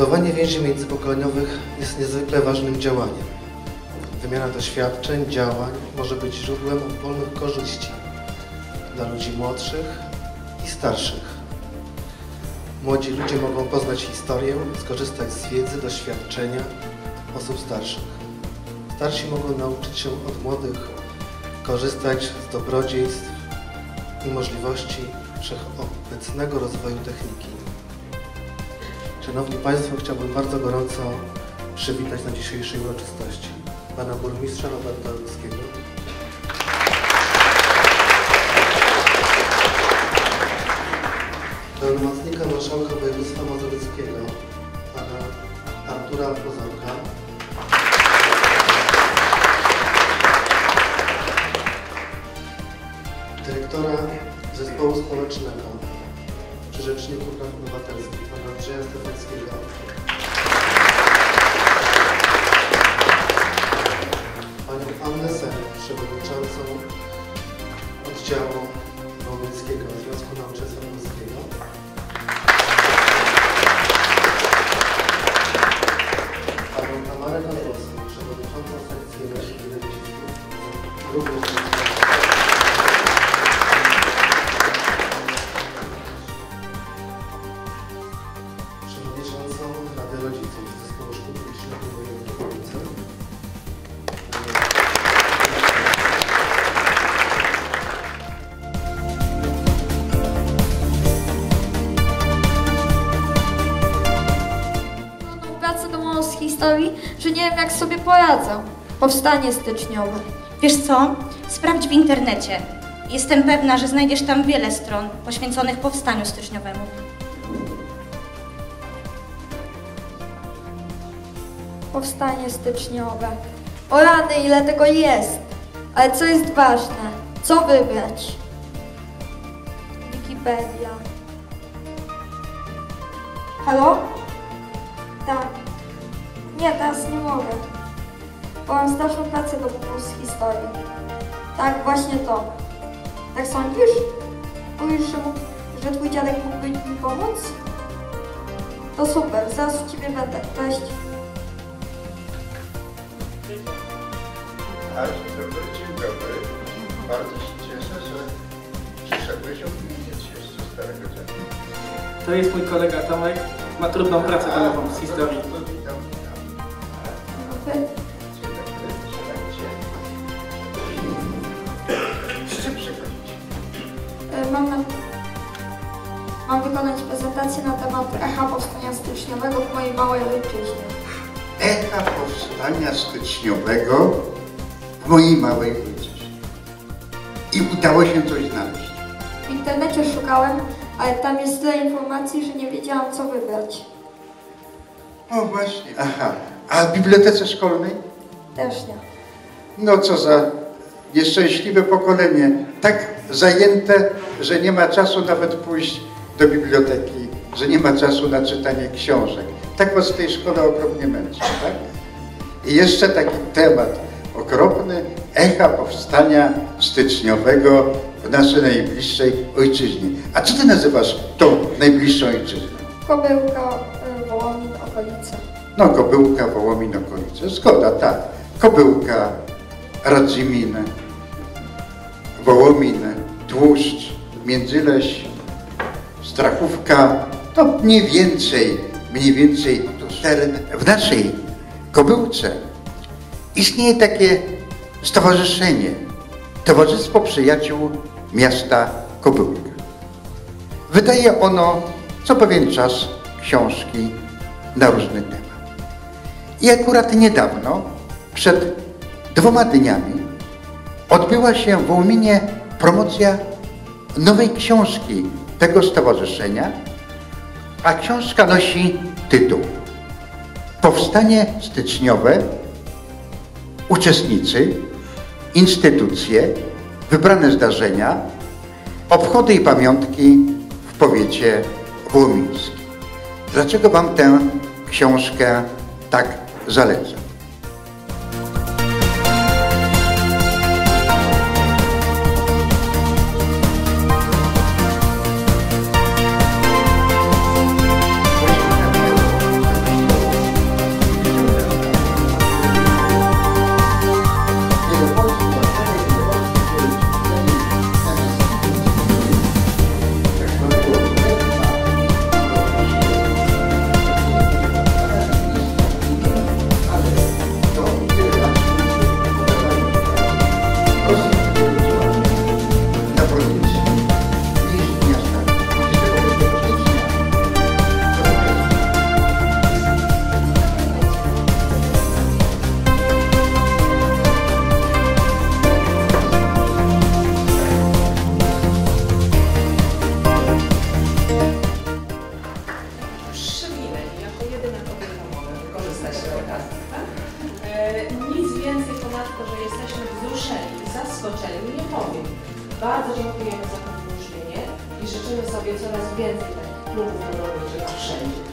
Budowanie więzi międzypokoleniowych jest niezwykle ważnym działaniem. Wymiana doświadczeń, działań może być źródłem oddolnych korzyści dla ludzi młodszych i starszych. Młodzi ludzie mogą poznać historię, skorzystać z wiedzy, doświadczenia osób starszych. Starsi mogą nauczyć się od młodych korzystać z dobrodziejstw i możliwości wszechobecnego rozwoju techniki. Szanowni Państwo, chciałbym bardzo gorąco przywitać na dzisiejszej uroczystości Pana Burmistrza Roberta Ludzkiego. Pełnomocnika Marszałka Województwa Mazowieckiego Pana Artura Pozorka. Dyrektora Zespołu Społecznego przy Rzeczniku Praw Obywatelskich Pana Andrzeja Stefackiego. Panią Annę Sen, Przewodniczącą Oddziału Wołyńskiego Związku Nauczycielstwa Polskiego. Panią Tamarę Kozłowską, Przewodniczącą Sekcji Rencistów, również historii, że nie wiem jak sobie poradzę. Powstanie styczniowe. Wiesz co? Sprawdź w internecie. Jestem pewna, że znajdziesz tam wiele stron poświęconych powstaniu styczniowemu. Powstanie styczniowe. O rany, ile tego jest. Ale co jest ważne? Co wybrać? Wikipedia. Halo? Tak. Nie, teraz nie mogę. Bo mam starszą pracę domową z historii. Tak, właśnie to. Tak sądzisz? Mówisz, że, twój dziadek mógłby mi pomóc? To super, zaraz u ciebie będę. Cześć. A, dzień dobry, dzień dobry. Bardzo się cieszę, że przyszedłeś odwiedzić jeszcze starego dziadka. To jest mój kolega Tomek. Ma trudną pracę domową z historii. Prezentację na temat echa powstania styczniowego w mojej małej ojczyźnie. Echa powstania styczniowego w mojej małej ojczyźnie. I udało się coś znaleźć. W internecie szukałem, ale tam jest tyle informacji, że nie wiedziałam co wybrać. O właśnie, aha. A w bibliotece szkolnej? Też nie. No co za nieszczęśliwe pokolenie. Tak zajęte, że nie ma czasu nawet pójść do biblioteki, że nie ma czasu na czytanie książek. Tak was w tej szkole okropnie męczy, tak? I jeszcze taki temat okropny, echa powstania styczniowego w naszej najbliższej ojczyźnie. A co ty nazywasz tą najbliższą ojczyzną? Kobyłka, y, Wołomin, okolice. No, Kobyłka, Wołomin, okolice. Zgoda, tak. Kobyłka, Radzymin, Wołomin, Tłuszcz, Międzyleś, Strachówka. To mniej więcej, mniej więcej teren. W naszej Kobyłce istnieje takie stowarzyszenie, Towarzystwo Przyjaciół Miasta Kobyłka. Wydaje ono co pewien czas książki na różny temat. I akurat niedawno, przed dwoma dniami, odbyła się w Łominie promocja nowej książki tego stowarzyszenia, a książka nosi tytuł Powstanie styczniowe, uczestnicy, instytucje, wybrane zdarzenia, obchody i pamiątki w powiecie łomińskim. Dlaczego Wam tę książkę tak zalecam? Bardzo dziękujemy za to wyróżnienie i życzymy sobie coraz więcej takich klubów rolniczych wszędzie.